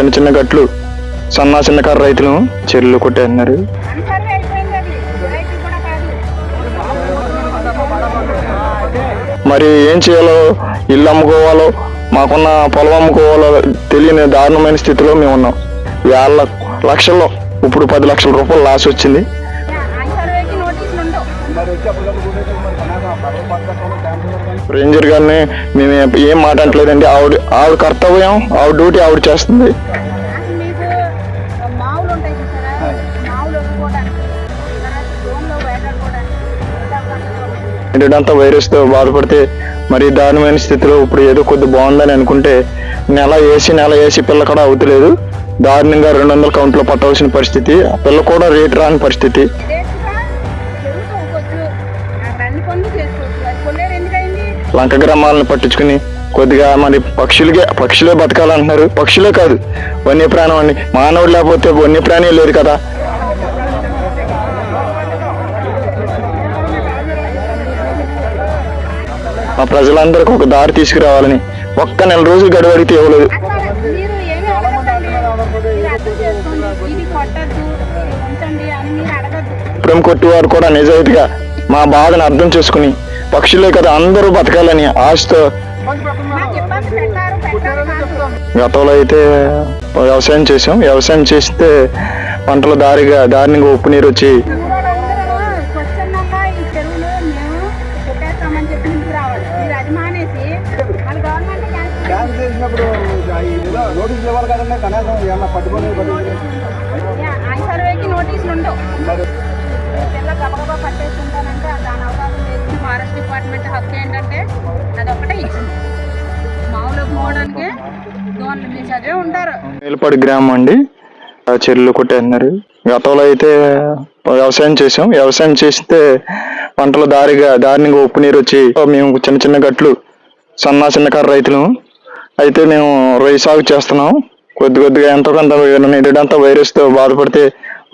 చిన్న చిన్న గట్లు సన్న చిన్నకారు రైతులు చెరువులు కొట్టేస్తున్నారు మరి ఏం చేయాలో ఇల్లు అమ్ముకోవాలో మాకున్న పొలం అమ్ముకోవాలో తెలియని దారుణమైన స్థితిలో మేము ఉన్నాం. వేల లక్షల్లో ఇప్పుడు పది లక్షల రూపాయలు లాస్ వచ్చింది. రేంజర్ గారిని మేము ఏం మాట అంటలేదండి ఆవిడ ఆవిడ కర్తవ్యం ఆవిడ డ్యూటీ ఆవిడ చేస్తుంది. ఏంటంతా వైరస్తో బాధపడితే మరి దారుణమైన స్థితిలో ఇప్పుడు ఏదో కొద్ది బాగుందని అనుకుంటే నెల వేసి నెల వేసి పిల్ల కూడా అవుతలేదు. దారుణంగా రెండు వందల కౌంట్లో పట్టవలసిన పరిస్థితి. పిల్ల కూడా రేటు రాని పరిస్థితి. లంక గ్రామాలను పట్టించుకుని కొద్దిగా మరి పక్షులకే పక్షులే బతకాలంటున్నారు. పక్షులే కాదు వన్యప్రాణం అండి మానవుడు లేకపోతే వన్యప్రాణి లేదు కదా. మా ప్రజలందరికీ ఒక దారి తీసుకురావాలని ఒక్క నెల రోజులు గడువడితే ఇవ్వలేదు. అని అడగద్దు ప్రేమ కొట్టువారు కూడా నిజాయితీగా మా బాధను అర్థం చేసుకుని పక్షులే కదా అందరూ బతకాలని ఆశతో. గతంలో అయితే వ్యవసాయం చేసాం వ్యవసాయం చేస్తే పంటలు దారిగా దారినిగా ఉప్పు నీరు వచ్చి నోటీసులు ఉండవు. పిల్ల గబగబా దాని ఫారెస్ట్ డిపార్ట్మెంట్ హక్కు ఏంటంటే అది ఒకటే ఇచ్చింది మామూలు పోవడానికి దోన్లు మీరు చదివే ఉంటారు. మేలుపాడు గ్రామం అండి. ఆ చెరువులు కొట్టేస్తున్నారు గతంలో అయితే వ్యవసాయం చేసాం. వ్యవసాయం చేస్తే పంటలు దారిగా దారి ఉప్పు నీరు వచ్చి మేము చిన్న చిన్న గట్లు సన్న చిన్నకారు రైతులు. అయితే మేము రొయ్య సాగు చేస్తున్నాం. కొద్ది కొద్దిగా ఎంతో కొంత ఇదంతా వైరస్తో బాధపడితే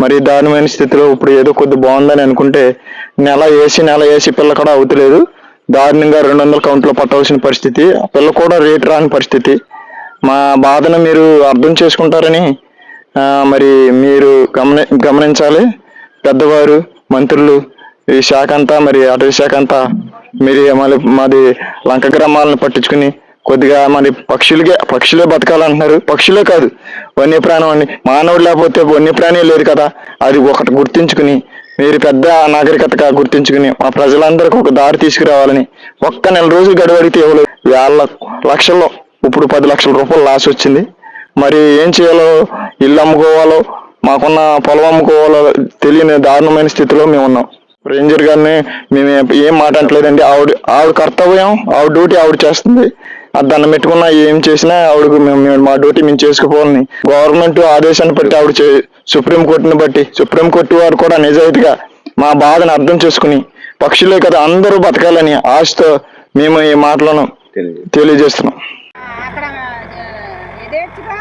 మరి దారుణమైన స్థితిలో ఇప్పుడు ఏదో కొద్ది బాగుందని అనుకుంటే నెల వేసి నెల వేసి పిల్ల కూడా అవుతలేదు. దారుణంగా రెండు వందల కౌంట్లో పట్టవలసిన పరిస్థితి. పిల్ల కూడా రేటు రాని పరిస్థితి. మా బాధను మీరు అర్థం చేసుకుంటారని మరి మీరు గమని గమనించాలి. పెద్దవారు మంత్రులు ఈ శాఖ అంతా మరి అటవీ శాఖ అంతా మీరు మళ్ళీ మాది లంక గ్రామాలను పట్టించుకుని కొద్దిగా మరి పక్షులకే పక్షులే బతకాలంటున్నారు. పక్షులే కాదు వన్యప్రాణం అండి. మానవుడు లేకపోతే వన్యప్రాణి లేదు కదా. అది ఒకటి గుర్తించుకుని మీరు పెద్ద నాగరికతగా గుర్తించుకుని మా ప్రజలందరికీ ఒక దారి తీసుకురావాలని ఒక్క నెల రోజులు గడవడితే ఇవ్వలేదు వేల లక్షల్లో ఇప్పుడు పది లక్షల రూపాయలు లాస్ వచ్చింది. మరి ఏం చేయాలో ఇల్లు అమ్ముకోవాలో మాకున్న పొలం అమ్ముకోవాలో తెలియని దారుణమైన స్థితిలో మేము ఉన్నాం రేంజర్ గారిని మేము ఏం మాట అంటలేదండి ఆవిడ ఆవిడ కర్తవ్యం ఆవిడ డ్యూటీ ఆవిడ చేస్తుంది. అది దండం పెట్టుకున్నా ఏం చేసినా ఆవిడకు మేము మేము మా డ్యూటీ మేము చేసుకుపోవాలని. గవర్నమెంట్ ఆదేశాన్ని బట్టి ఆవిడ సుప్రీం కోర్టుని బట్టి సుప్రీం కోర్టు వారు కూడా నిజాయితీగా మా బాధను అర్థం చేసుకుని పక్షులే కదా అందరూ బతకాలని ఆశతో మేము ఈ మాటలను తెలియజేస్తున్నాం. అక్కడ యథేచ్ఛగా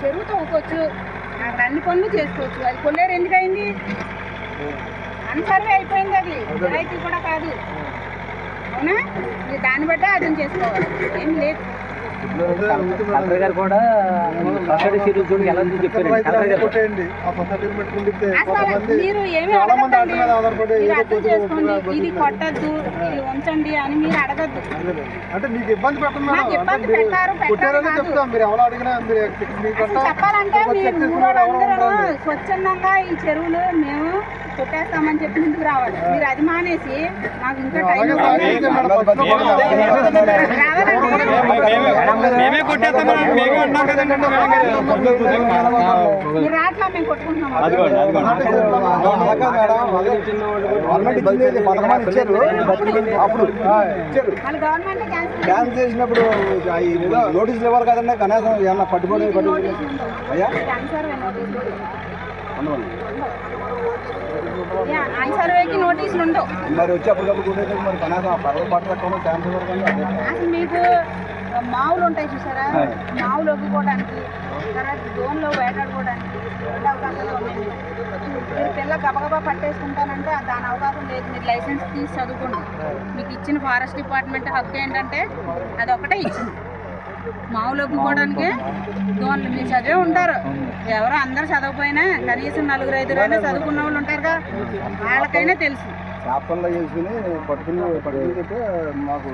చెరువు తవ్వుకోవచ్చు అక్కడ అన్ని పనులు చేసుకోవచ్చు. అది కొల్లేరు ఎందుకైంది? అన్సర్వే అయిపోయింది అది. రైతు కూడా కాదు. అవునా? దాన్ని బట్టే అర్థం చేసుకోవాలి. ఏం లేదు. కలెక్టర్ గారు కూడా సొసైటీ సీరియల్ చూడండి ఎలా చెప్పారు? మీరు ఏమి చేసుకోండి. ఇది కొట్టద్దు ఉంచండి అని మీరు అడగద్దు. అంటే మీకు ఇబ్బంది పెట్టడం పెట్టారు, పెట్టారు కొట్టారని కాదు. చెప్తాం. మీరు చెప్పాలంటే స్వచ్ఛందంగా ఈ చెరువులు మేము కొట్టేస్తామని చెప్పి ఇంటికి రావాలి. మీరు అది మానేసి మాకు ఇంకా టైం రావాలంటే మేమే కొట్టేస్తాం మేమే ఉన్నాం కదండి. డ్యాన్స్ చేసినప్పుడు నోటీసులు ఇవ్వాలి కదండి. కనీసం ఏమన్నా పట్టుకొని పట్టుకొని అయ్యా? మరి వచ్చి అప్పటికప్పుడు కొట్టేసి మరి కనీసం పర్వ పట్టకుండా ఛాన్స్. అసలు మీకు మావులు ఉంటాయి చూసారా? మావులు ఒప్పుకోవడానికి తర్వాత జోన్లో వేటాడుకోవడానికి రెండు అవకాశాలు ఉన్నాయి. మీరు పిల్ల గబగబా పట్టేసుకుంటానంటే దాని అవకాశం లేదు. మీరు లైసెన్స్ తీసి చదువుకోండి. మీకు ఇచ్చిన ఫారెస్ట్ డిపార్ట్మెంట్ హక్కు ఏంటంటే అది ఒకటే ఇచ్చింది. మామూలు ఒప్పుకోవడానికి దోన్లు మీరు చదివే ఉంటారు. ఎవరో అందరు చదవకపోయినా కనీసం నలుగురు ఐదుగురైనా చదువుకున్న వాళ్ళు ఉంటారుగా. వాళ్ళకైనా తెలుసు. చేపల్లో వేసుకుని పట్టుకుని పట్టుకుని మాకు